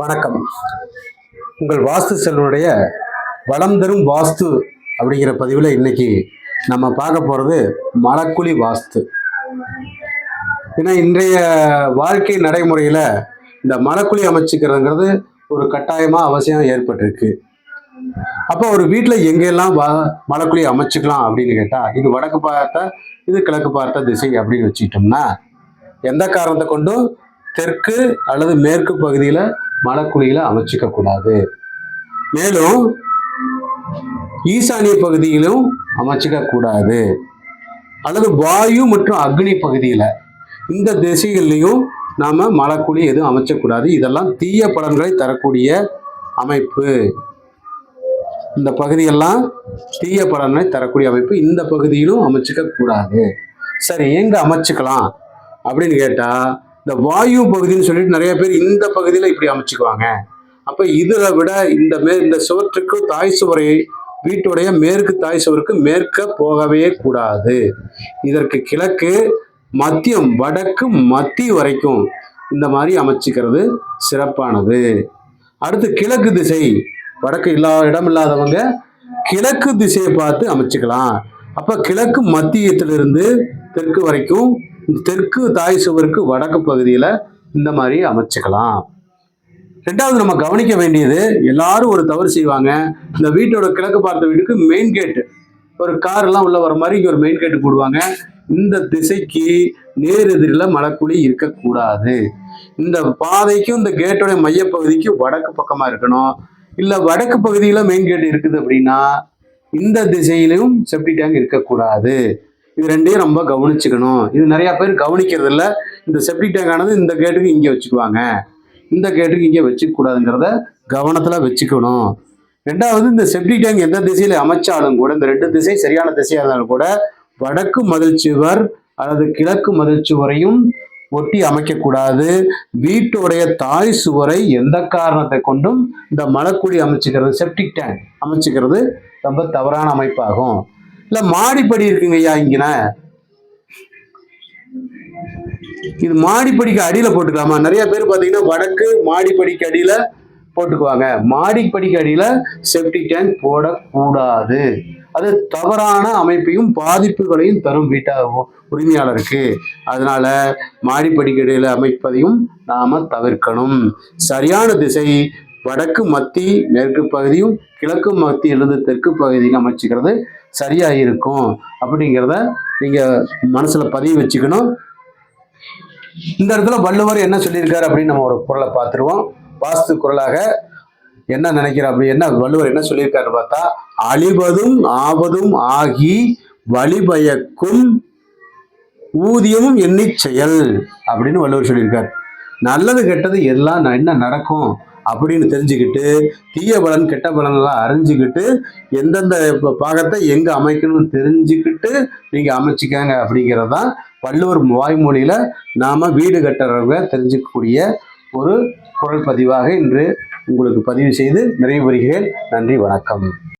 வணக்கம். உங்கள் வாஸ்து செல்வனுடைய வளம் தரும் வாஸ்து அப்படிங்கிற பதிவில் இன்னைக்கு நம்ம பார்க்க போகிறது மலக்குழி வாஸ்து. ஏன்னா இன்றைய வாழ்க்கை நடைமுறையில் இந்த மலக்குழி அமைச்சுக்கிறதுங்கிறது ஒரு கட்டாயமாக அவசியம் ஏற்பட்டிருக்கு. அப்போ ஒரு வீட்டில் எங்கெல்லாம் வ மலக்குழி அமைச்சுக்கலாம் அப்படின்னு கேட்டால் இது வடக்கு பார்த்த இது கிழக்கு பார்த்த திசை அப்படின்னு வச்சுக்கிட்டோம்னா எந்த காரணத்தை கொண்டும் தெற்கு அல்லது மேற்கு பகுதியில் மலக்குழியில அமைச்சிக்க கூடாது. மேலும் ஈசானிய பகுதியிலும் அமைச்சிக்க கூடாது. அல்லது வாயு மற்றும் அக்னி பகுதியில் இந்த திசைகள்லையும் நாம் மலக்குழி எதுவும் அமைச்சக்கூடாது இதெல்லாம் தீய பலன்களை தரக்கூடிய அமைப்பு. இந்த பகுதியெல்லாம் தீய பலனை தரக்கூடிய அமைப்பு. இந்த பகுதியிலும் அமைச்சிக்க கூடாது. சரி எங்க அமைச்சுக்கலாம்? அப்படின்னு கேட்டால் இந்த வாயு பகுதின்னு சொல்லிட்டு நிறைய பேர் இந்த பகுதியில் இப்படி அமைச்சுக்குவாங்க. அப்போ இதில் விட இந்த மே இந்த சுவற்றுக்கு தாய் சுவரை வீட்டுடைய மேற்கு தாய் சுவருக்கு மேற்க போகவே கூடாது. இதற்கு கிழக்கு மத்தியம் வடக்கு மத்திய வரைக்கும் இந்த மாதிரி அமைச்சிக்கிறது சிறப்பானது. அடுத்து கிழக்கு திசை. வடக்கு இல்லா இடம் இல்லாதவங்க கிழக்கு திசையை பார்த்து அமைச்சுக்கலாம். அப்போ கிழக்கு மத்தியத்திலிருந்து தெற்கு வரைக்கும் தெற்கு தாய் சுவருக்கு வடக்கு பகுதியில் இந்த மாதிரி அமைச்சுக்கலாம். ரெண்டாவது நம்ம கவனிக்க வேண்டியது எல்லாரும் ஒரு தவறு செய்வாங்க. இந்த வீட்டோட கிழக்கு பார்த்த வீட்டுக்கு மெயின் கேட்டு ஒரு கார் எல்லாம் உள்ள வர மாதிரி இங்கே ஒரு மெயின் கேட்டு போடுவாங்க. இந்த திசைக்கு நேர் எதிரில் மலைக்குழி இருக்கக்கூடாது. இந்த பாதைக்கும் இந்த கேட்டோட மையப்பகுதிக்கு வடக்கு பக்கமா இருக்கணும். இல்ல வடக்கு பகுதியில மெயின் கேட் இருக்குது அப்படின்னா இந்த திசையிலும் செப்டி டேங்க் இருக்கக்கூடாது. இது ரெண்டையும் ரொம்ப கவனிச்சுக்கணும். இது நிறைய பேர் கவனிக்கிறது இல்லை இந்த செப்டிக் டேங்க் ஆனது இந்த கேட்டுக்கு இங்கே வச்சுக்குவாங்க. இந்த கேட்டுக்கு இங்கே வச்சுக்கூடாதுங்கிறத கவனத்தில் வச்சுக்கணும். ரெண்டாவது இந்த செப்டிக் டேங்க் எந்த திசையில் அமைச்சாலும் கூட இந்த ரெண்டு திசை சரியான திசையாக இருந்தாலும் கூட வடக்கு மதில் சுவர் அல்லது கிழக்கு மதில் சுவரையும் ஒட்டி அமைக்கக்கூடாது. வீட்டுடைய தாய் சுவரை எந்த காரணத்தை கொண்டும் இந்த மலக்குடி அமைச்சுக்கிறது செப்டிக் டேங்க் அமைச்சுக்கிறது ரொம்ப தவறான அமைப்பாகும். இல்ல மாடிப்படி இருக்குங்க ஐயா இங்கன இது மாடிப்படிக்கு அடியில போட்டுக்கலாமா? நிறைய பேர் பாத்தீங்கன்னா வடக்கு மாடிப்படிக்கு அடியில போட்டுக்குவாங்க. மாடிப்படிக்கு அடியில செப்டிக் டேங்க் போடக்கூடாது. அது தவறான அமைப்பையும் பாதிப்புகளையும் தரும் வீட்டா உரிமையாளருக்கு. அதனால மாடிப்படிக்கடியில் அமைப்பதையும் நாம தவிர்க்கணும். சரியான திசை வடக்கு மத்தி மேற்கு பகுதியும் கிழக்கு மத்தியிலிருந்து தெற்கு பகுதியும் அமைச்சுக்கிறது சரியா இருக்கும் அப்படிங்கிறத நீங்க மனசுல பதிவு வச்சுக்கணும். இந்த இடத்துல வள்ளுவர் என்ன சொல்லியிருக்காரு அப்படின்னு நம்ம ஒரு குரலை பார்த்துருவோம். வாஸ்து குரலாக என்ன நினைக்கிறோம் அப்படி என்ன வள்ளுவர் என்ன சொல்லியிருக்காரு பார்த்தா அழிவதும் ஆவதும் ஆகி வழிபயக்கும் ஊதியமும் எண்ணி செயல் அப்படின்னு வள்ளுவர் சொல்லியிருக்காரு. நல்லது கெட்டது எல்லாம் என்ன நடக்கும்? அப்படின்னு தெரிஞ்சுக்கிட்டு தீய பலன் கெட்ட பலனெல்லாம் அறிஞ்சுக்கிட்டு எந்தெந்த ப- பாகத்தை எங்க அமைக்கணும்னு தெரிஞ்சுக்கிட்டு நீங்க அமைச்சிக்கங்க அப்படிங்கிறது தான் வள்ளுவர் வாய்மொழியில நாம வீடு கட்டுறவங்க தெரிஞ்சுக்கக்கூடிய ஒரு குரல் பதிவாக இன்று உங்களுக்கு பதிவு செய்து நிறைவு பெறுகிறேன் நன்றி வணக்கம்.